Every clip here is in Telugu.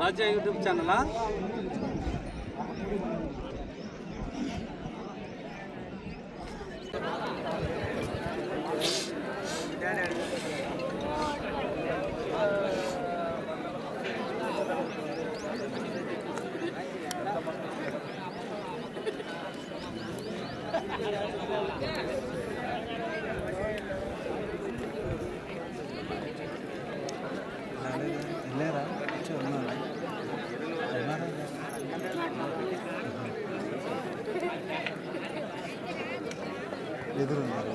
రాజ్య యూట్యూబ్ ఛానలా వెళ్ళారా ఎదురున్నారు.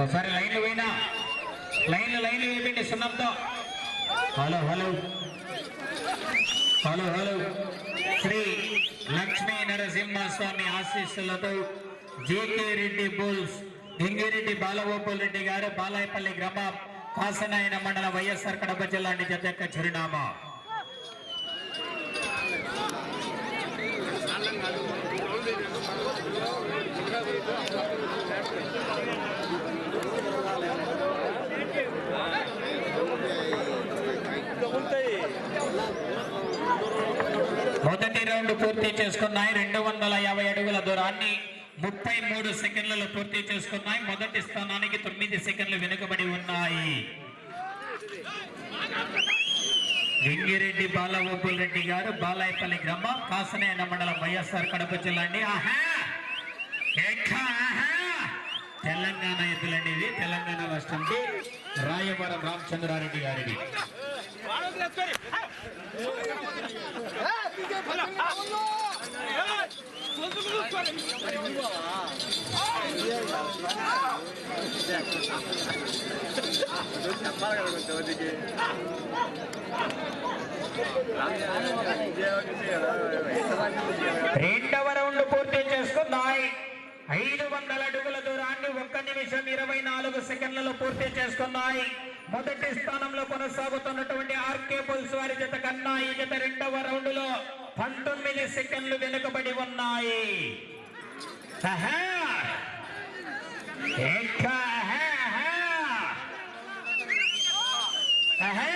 ఒకసారి లైన్లు పోయినా. లైన్లు లైన్లు వేయండి సున్నంతో. Hello hello. Hello hello. Shri Lakshmi Narasimhaswami ఆశీస్సులతో J K Reddy bulls Lingireddy Balagopal Reddy garu Balayapalli గ్రామం కాసనాయన మండల వైఎస్ఆర్ కడప జిల్లా నిజ చిరునామా. మొదటి రౌండ్ పూర్తి చేసుకున్నాయి. రెండు వందల యాభై అడుగుల దూరాన్ని ముప్పై మూడు సెకండ్లలో పూర్తి చేసుకున్నాయి మొదటి స్థానానికి తొమ్మిది సెకండ్లు వెనుకబడి ఉన్నాయి లింగిరెడ్డి బాలగోపాల్ రెడ్డి గారు బాలాయపల్లి గ్రామం కాసనేన మండలం వైఎస్ఆర్ కడప జిల్లా అండి! తెలంగాణ ఎద్దులండి ఇవి తెలంగాణ రాష్ట్రంకి రాయవరం రామచంద్రారెడ్డి గారిది చెప్పాలి కదా కొంచెం రెండవ రౌండ్ పూర్తి చేసుకున్నాయి ఐదు వందల అడుగుల దూరాన్ని ఒక్క నిమిషం ఇరవై నాలుగు సెకండ్లలో పూర్తి చేసుకున్నాయి మొదటి స్థానంలో కొనసాగుతున్నటువంటి ఆర్కే పుల్స్ వారి జత కన్నా ఈ జత రెండవ రౌండ్లో పంతొమ్మిది సెకండ్లు వెనుకబడి ఉన్నాయి. ఆహా! ఇంకా ఆహా, ఆహా! ఆహా!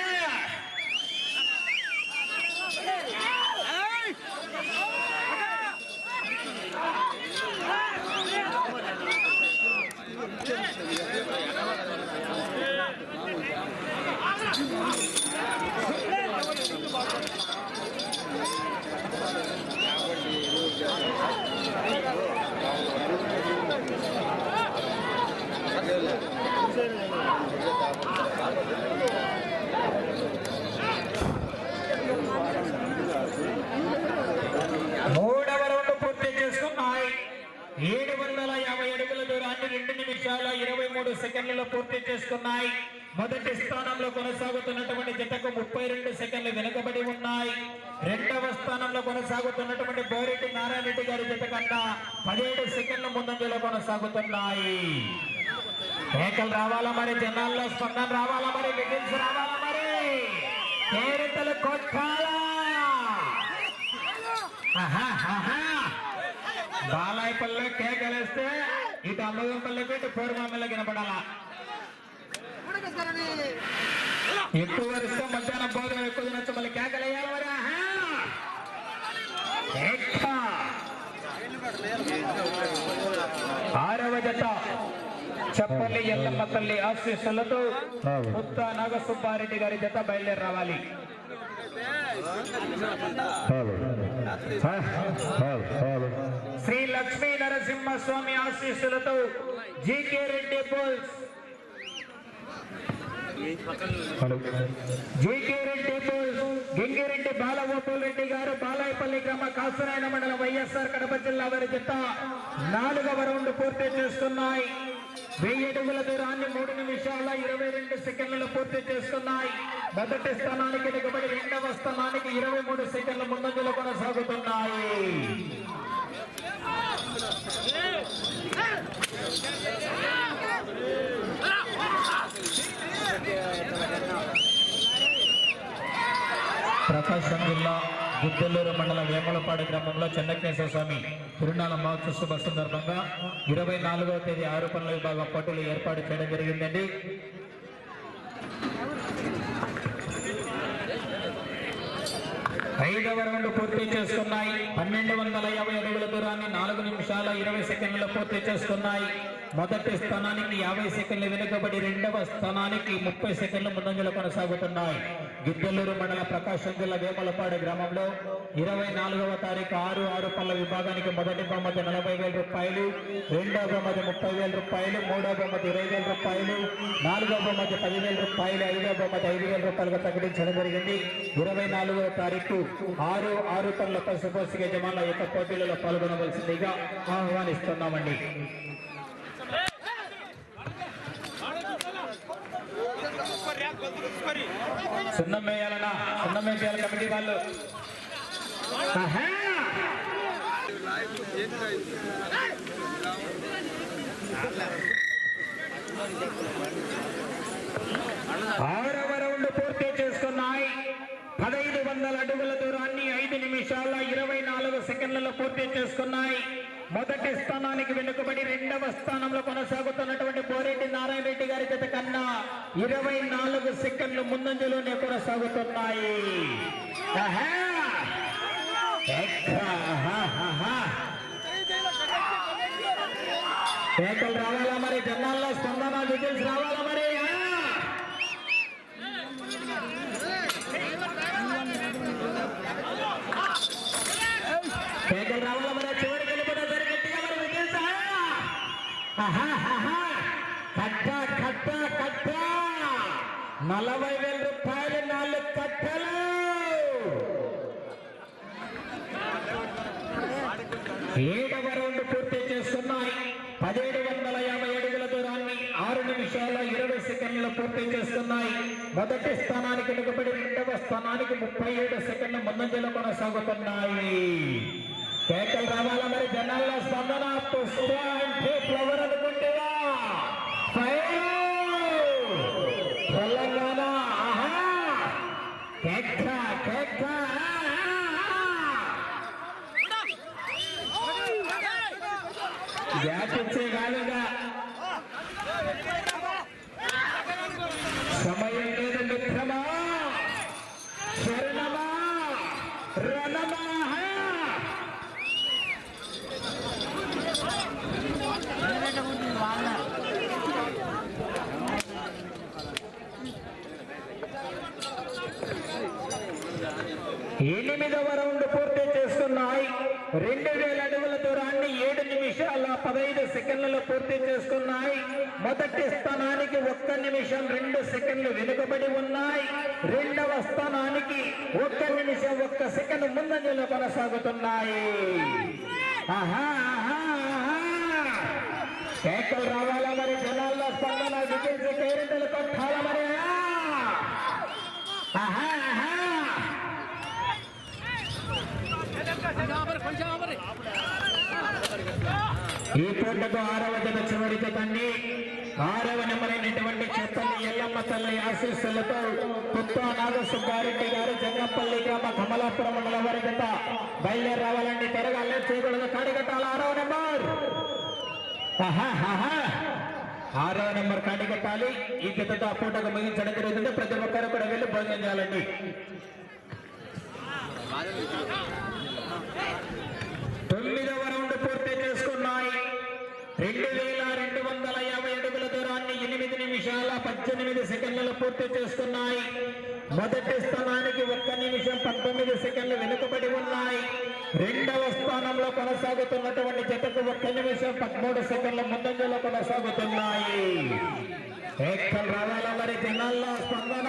మూడవ రౌండ్ పూర్తి చేసుకున్నాయి ఏడు వందల యాభై అడుగుల దూరాన్ని రెండు నిమిషాల ఇరవై మూడు సెకండ్లలో పూర్తి చేసుకున్నాయి మొదటి స్థానంలో కొనసాగుతున్నటువంటి జతకు ముప్పై రెండు సెకండ్లు వెనుకబడి ఉన్నాయి. రెండవ స్థానంలో కొనసాగుతున్నటువంటి బోరెడ్డి నారాయణ రెడ్డి గారి జత కన్నా పదిహేడు సెకండ్ల ముందంజలో కొనసాగుతున్నాయి. కేకలు రావాలా మరి? జనాల్లో స్పందన రావాలా మరి? మిగిల్స్ రావాలా మరి? పేరెంతలు కొట్టాలా? ఆహా, కేకలేస్తే ఇటు అమ్మగంపల్లికి ఇటు పూర్వమ్మలకి కనపడాలా ఎక్కువ వరిస్తే మధ్యాహ్నం భోజనం ఎక్కువ తినొచ్చు? మళ్ళీ కేకలేయాలి. ఆరవ జత. చెప్పల్లి ఎల్లమ్మ తల్లి ఆశీస్సులతో ముత్త నాగసుబ్బారెడ్డి గారి జత బయలుదేరి రావాలి శ్రీ లక్ష్మీ నరసింహస్వామి ఆశీస్సులతో G K Reddy bulls Gingireddy Balagopal Reddy garu Balayapalli గ్రామ కాసునాయన మండలం వైఎస్ఆర్ కడప జిల్లా వారి జత నాలుగవ రౌండ్ పూర్తి చేస్తున్నాయి. వెయ్యి అడుగుల దూరాన్ని మూడు నిమిషాల ఇరవై రెండు సెకండ్లలో పూర్తి చేస్తున్నాయి. మొదటి స్థానానికి దిగబడి రెండవ స్థానానికి ఇరవై మూడు సెకండ్ల ముందంజలు కొనసాగుతున్నాయి. ప్రకాశం జిల్లా గుద్దెల్లూరు మండలం వేమలపాడు గ్రామంలో చెన్నకేశ్వర స్వామి తిరునాల మహోత్సవ సందర్భంగా ఇరవై నాలుగవ తేదీ ఆరు పనుల విభాగం పోటీలు ఏర్పాటు చేయడం జరిగిందండి. ఐదవ రౌండ్ పూర్తి చేస్తున్నాయి పన్నెండు వందల యాభై అడుగుల దూరాన్ని నాలుగు నిమిషాల ఇరవై సెకండ్లు పూర్తి చేస్తున్నాయి మొదటి స్థానానికి యాభై సెకండ్లు వెనుకబడి రెండవ స్థానానికి ముప్పై సెకండ్లు ముందంజలు కొనసాగుతున్నాయి. గిద్దలూరు మండల ప్రకాశం జిల్లా వేమలపాడు గ్రామంలో ఇరవై నాలుగవ తారీఖు ఆరు ఆరు పళ్ళ విభాగానికి మొదటి బహుమతి నలభై వేల రూపాయలు రెండవ బహుమతి ముప్పై వేల రూపాయలు మూడవ బహుమతి ఇరవై వేల రూపాయలు నాలుగవ బహుమతి పదివేల రూపాయలు ఐదవ బహుమతి ఐదు వేల రూపాయలుగా ప్రకటించడం జరిగింది. ఇరవై నాలుగవ తారీఖు ఆరు ఆరు టన్నుల పసుపోసి యజమానుల యొక్క పోటీలలో పాల్గొనవలసిందిగా ఆహ్వానిస్తున్నామండి. సున్నం వేయాలన్నా సున్నం కమిటీ వాళ్ళు! ఆరవ రౌండ్ పూర్తి చేసుకున్నాయి. పదహైదు వందల అడుగుల దూరాన్ని ఐదు నిమిషాల ఇరవై నాలుగు సెకండ్లలో పూర్తి చేసుకున్నాయి మొదటి స్థానానికి వెనుకబడి రెండవ స్థానంలో కొనసాగుతున్నటువంటి బోరెడ్డి నారాయణ రెడ్డి గారి జత కన్నా ఇరవై నాలుగు సెకండ్లు ముందంజలోనే కొనసాగుతున్నాయి ఆహా! కట్ట కట్ట కట్ట నలభై వేల రూపాయలు నాలుగు కట్టలు ఏడవ రౌండ్ పూర్తి చేస్తున్నాయి పదిహేడు వందల యాభై అడుగుల దూరాన్ని ఆరు నిమిషాల ఇరవై సెకండ్లు పూర్తి చేస్తున్నాయి మొదటి స్థానానికి నిలబడి రెండవ స్థానానికి ముప్పై ఏడు సెకండ్ల ముందంజలు కొనసాగుతున్నాయి కేకలు రావాలా మరి జనాల్లో స్పందన? పుష్ప అంటే ఫ్లవర్ అనుకుంటేవా! తెలంగాణ ఆహా! కేక్క కేక్క వ్యాపించే కాలుగా సమయం లేదు మిత్రమా శరణమా రణమా ఎనిమిదవ రౌండ్ పూర్తి చేసుకున్నాయి రెండు వేల అడుగుల దూరాన్ని ఏడు నిమిషాల పదహైదు సెకండ్లలో పూర్తి చేసుకున్నాయి. మొదటి స్థానానికి ఒక్క నిమిషం రెండు సెకండ్లు వెనుకబడి ఉన్నాయి. రెండవ స్థానానికి ఒక్క నిమిషం ఒక్క సెకండ్ ముందంజలో కొనసాగుతున్నాయి. ఆహా కేకలు రావాలా మరి? జనాల్లో స్పందన డిఫెన్స్ కేరింతలు కొట్టాలా మరి? ఆహా ఆహా. ఈ పూటకు ఆరవ జత చివరి జతాన్ని ఆరవ నెంబరైనటువంటి చెత్తని ఎల్లమ్మ తల్లి ఆశీస్సులతో పుత్తా నాగసుబ్బారెడ్డి గారు జంగంపల్లి గ్రామ కమలాపురం మండలం వారి జత బయలుదేరి రావాలండి త్వరగా అల్లె చేయకూడదు. కాడిగట్టాల. ఆరవ నెంబర్. ఆరవ నెంబర్ కాడిగట్టాలి. ఈ జతతో ఆ పూటకు ముగించడం జరుగుతుంది. ప్రతి ఒక్కరు కూడా వెళ్ళి భోజనం చేయాలండి. తొమ్మిదవ రౌండ్ పూర్తి చేసుకున్నాయి. రెండు వేల రెండు వందల యాభై అడుగుల దూరాన్ని ఎనిమిది నిమిషాల పద్దెనిమిది సెకండ్లలో పూర్తి చేసుకున్నాయి. మొదటి స్థానానికి ఒక్క నిమిషం పంతొమ్మిది సెకండ్లు వెనుకబడి ఉన్నాయి. రెండవ స్థానంలో కొనసాగుతున్నటువంటి జతకు ఒక్క నిమిషం పదమూడు సెకండ్ల ముందంజలో కొనసాగుతున్నాయి. ఎక్కడ రావాల మరి జనాల్లో స్పందన?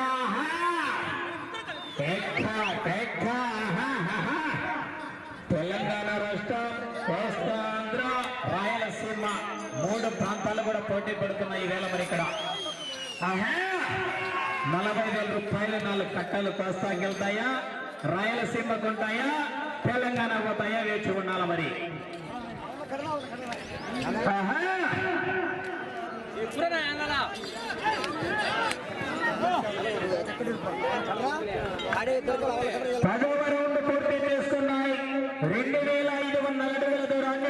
ఎక్క, ఎక్క, తెలంగాణ రాష్ట్ర కోస్తాంధ్ర రాయలసీమ మూడు ప్రాంతాలు కూడా పోటీ పడుతున్నాయి ఈవేళ మరి ఇక్కడ. నలభై వేల రూపాయలు నాలుగు కట్టలు కోస్తాకి వెళ్తాయా రాయలసీమకు ఉంటాయా తెలంగాణ పోతాయా? వేచి ఉండాల మరి? పదవ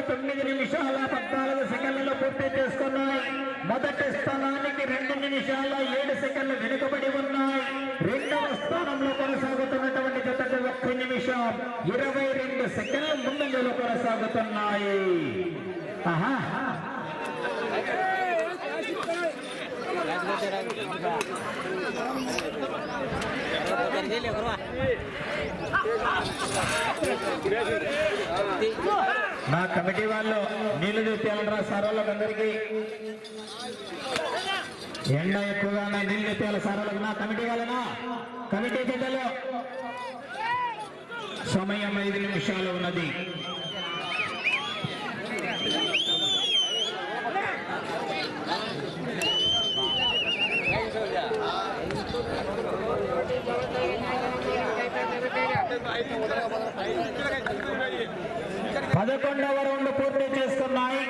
తొమ్మిది నిమిషాల పద్నాలుగు సెకండ్లలో పూర్తి చేసుకున్నాయి. మొదటి స్థానానికి రెండు నిమిషాల ఏడు సెకండ్లు వెనుకబడి ఉన్నాయి. రెండవ స్థానంలో కొనసాగుతున్నటువంటి జతకు ఒక్క నిమిషం ఇరవై రెండు సెకండ్ల ముందంజలో కొనసాగుతున్నాయి. ఆహా. నా కమిటీ వాళ్ళు నీళ్ళు తెప్పాలరా సార్ వాళ్ళకి అందరికీ ఎండ ఎక్కువగా ఉన్నాయి, నీళ్ళు తెప్పాలి సార్ వాళ్ళకి నా కమిటీ వాళ్ళనా? కమిటీ పెద్దలు. సమయం ఐదు నిమిషాలు ఉన్నది. పదకొండవ రౌండ్ పూర్తి చేసుకున్నాయి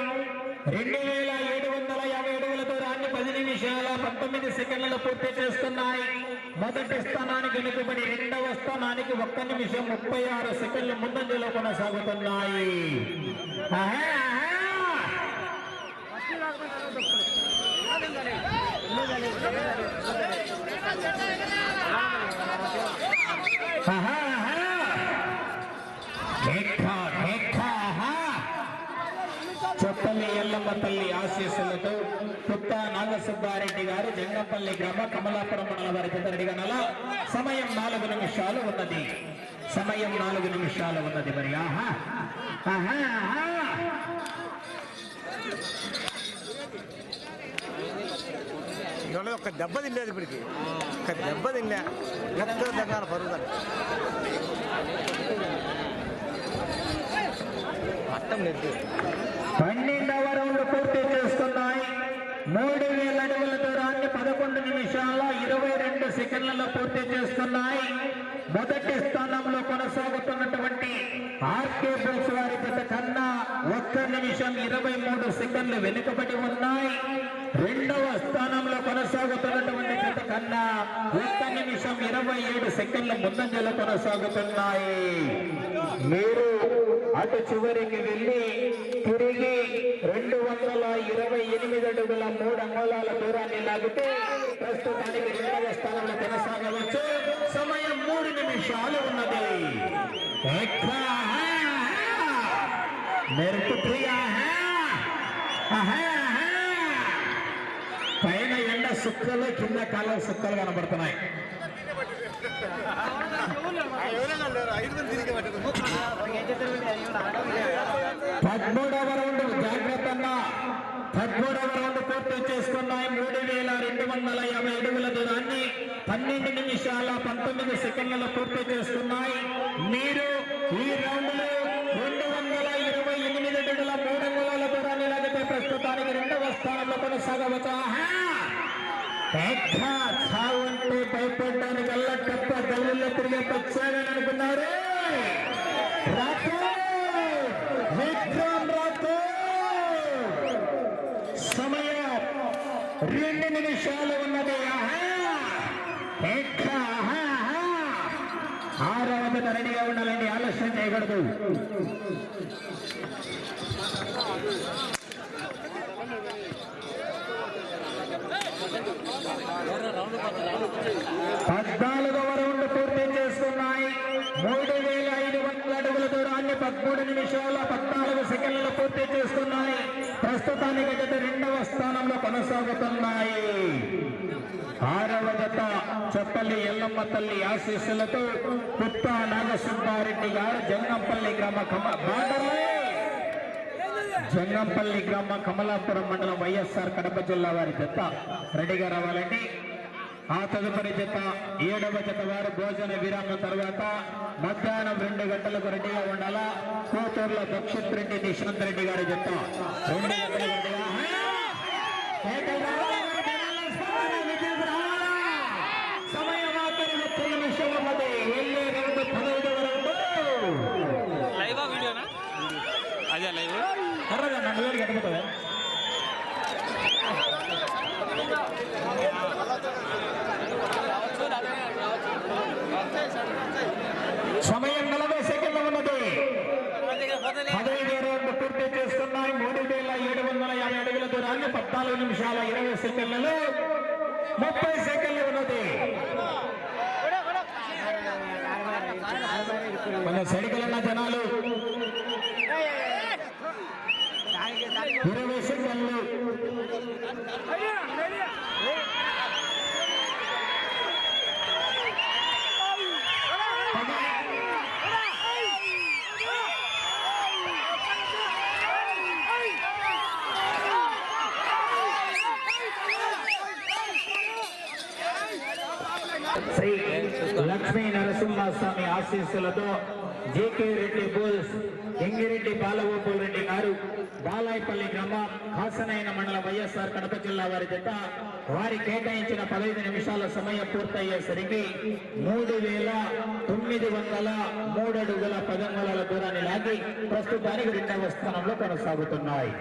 రెండు వేల ఏడు వందల యాభై అడుగులతో రాన్ని పది నిమిషాల పంతొమ్మిది సెకండ్లలో పూర్తి చేసుకున్నాయి మొదటి స్థానానికి వెనుకబడి రెండవ స్థానానికి ఒక్క నిమిషం ముప్పై ఆరు సెకండ్లు ముందంజలో కొనసాగుతున్నాయి. ఆహా, ఆహా. ఢేఖా, ఢేఖా, ఆహా. చొప్పల్లి ఎల్లమ్మ తల్లి ఆశీస్సులతో పుట్ట నాగసుబ్బారెడ్డి గారు జంగంపల్లి గ్రామ కమలాపురం మండల వారి చిత్తరెడ్డి సమయం నాలుగు నిమిషాలు ఉన్నది. సమయం నాలుగు నిమిషాలు ఉన్నది మరి. ఆహా. ఆహా. ఇవాళ ఒక దెబ్బ తినలేదు ఇప్పటికి. ఒక దెబ్బ తినలే ఎంత దగ్గర పరుగుతాను నెట్టు పన్నెండవ రౌండ్ పూర్తి చేసుకున్నాయి మూడు వేల అడుగుల దూరాన్ని పదకొండు నిమిషాల ఇరవై రెండు సెకండ్లలో పూర్తి చేస్తున్నాయి మొదటి స్థానంలో కొనసాగుతున్నటువంటి ఆర్కే బోక్స్ వారి గత కన్నా ఒక్క నిమిషం ఇరవై మూడు సెకండ్లు వెనుకబడి ఉన్నాయి. రెండవ స్థానంలో కొనసాగుతున్నటువంటి గత కన్నా ఒక్క నిమిషం ఇరవై ఏడు సెకండ్ల ముందంజలు కొనసాగుతున్నాయి. మీరు అటు చివరికి వెళ్ళి తిరిగి ఎనిమిది అడుగుల మూడు అంగుళాల దూరాన్ని లాగితే ప్రస్తుతానికి రెండవ స్థానంలో కొనసాగవచ్చు సమయం మూడు నిమిషాలు ఉన్నది ఎక్కా మెరుపు ప్రియా పైన ఎండ సుక్కలు కింద కాలం సుక్కలు కనబడుతున్నాయి పదమూడవ పదమూడవ రౌండ్ పూర్తి చేసుకున్నాయి. మూడు వేల రెండు వందల యాభై అడుగుల దూరాన్ని పన్నెండు నిమిషాల పంతొమ్మిది సెకండ్లలో పూర్తి చేసుకున్నాయి మీరు ఈ రౌండ్లో రెండు వందల ఇరవై ఎనిమిది అడుగుల మూడు అంగుళాల దూరాన్ని లాగితే ప్రస్తుతానికి రెండవ స్థానంలో కొనసాగవచ్చు. పెద్ద చావు అంటే భయపడడానికి అల్ల తప్ప గల్లుల్లో తిరిగే పచ్చాగని అనుకున్నారు. రెండు నిమిషాలు ఉన్నది. ఆరో ఎక్క, రెడీగా ఉండాలండి. ఆలస్యం చేయకూడదు. పద్నాలుగవ రౌండ్ పూర్తి చేస్తున్నాయి మూడు వేల ఐదు వందల అడుగుల దూరాన్ని పదమూడు నిమిషాల పద్నాలుగు సెకండ్లలో పూర్తి చేస్తున్నాయి ప్రస్తుతానికి స్థానంలో కొనసాగుతున్నాయి. ఆరవ జత చెప్పల్లి ఎల్లమ్మ తల్లి ఆశీస్సులతో కుత్త నాగసుబ్బారెడ్డి గారు జంగంపల్లి గ్రామ కమ జంగంపల్లి గ్రామ కమలాపురం మండలం వైఎస్ఆర్ కడప జిల్లా వారి జత రెడీగా రావాలండి. ఆ తదుపరి జత ఏడవ జత వారు భోజన విరామం తర్వాత మధ్యాహ్నం రెండు గంటలకు రెడీగా ఉండాలా? కూతూరులో దక్షిత్ రెడ్డి నిశాంత్ రెడ్డి గారి జత. రెండు కర్రదా నన్ను వేలు కట్టుకుంటుందా సమయం నలభై సెకండ్లు ఉన్నది. పదహైదు ఇరవై పూర్తి చేస్తున్నాయి. మూడు వేల ఏడు వందల యాభై అడుగుల దూరాన్ని పద్నాలుగు నిమిషాల ఇరవై సెకండ్లలో ముప్పై సెకండ్లు ఉన్నది. మన సరికలన్న జనాలు శ్రీ లక్ష్మీ నరసింహస్వామి ఆశీస్సులతో J K Reddy bulls Engireddy Balagopal Reddy garu Balayapalli గ్రామం హాసనైన మండల వైఎస్ఆర్ కడప జిల్లా వారి జత వారి కేటాయించిన పదహైదు నిమిషాల సమయం పూర్తయ్యేసరికి మూడు వేల తొమ్మిది వందల మూడు అడుగుల పదంగుల దూరాన్ని లాగి ప్రస్తుతానికి రెండవ స్థానంలో కొనసాగుతున్నాయి.